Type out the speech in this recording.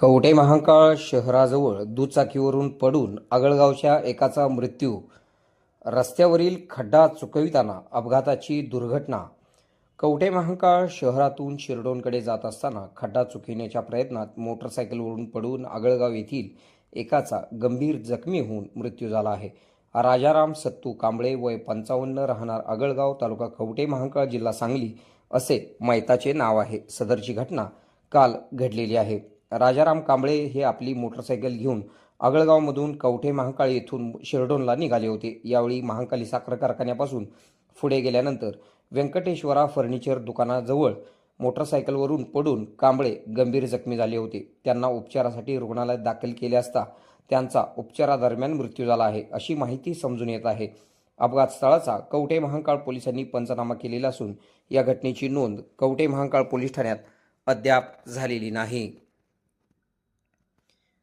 कवठे महांकाळ शहराजवळ दुचाकीवरून पडून आगळगावच्या एकाचा मृत्यू रस्त्यावरील खड्डा चुकविताना अपघाताची दुर्घटना. कवठे महांकाळ शहरातून शिरडोनकडे जात असताना खड्डा चुकविण्याच्या प्रयत्नात मोटरसायकलवरून पडून आगळगाव येथील एकाचा गंभीर जखमी होऊन मृत्यू झाला आहे. राजाराम सत्तू कांबळे वय पंचावन्न राहणार आगळगाव तालुका कवठे महांकाळ जिल्हा सांगली असे मैताचे नाव आहे. सदरची घटना काल घडलेली आहे. राजाराम कांबळे हे आपली मोटरसायकल घेऊन आगळगावमधून कवठे महाकाळी येथून शिरडोनला निघाले होते. यावेळी महाकाली साखर कारखान्यापासून पुढे गेल्यानंतर व्यंकटेश्वरा फर्निचर दुकानाजवळ मोटरसायकलवरून पडून कांबळे गंभीर जखमी झाले होते. त्यांना उपचारासाठी रुग्णालयात दाखल केले असता त्यांचा उपचारादरम्यान मृत्यू झाला आहे अशी माहिती समजून येत आहे. अपघात स्थळाचा कवठे महांकाळ पोलिसांनी पंचनामा केलेला असून या घटनेची नोंद कवठे महांकाळ पोलीस ठाण्यात अद्याप झालेली नाही.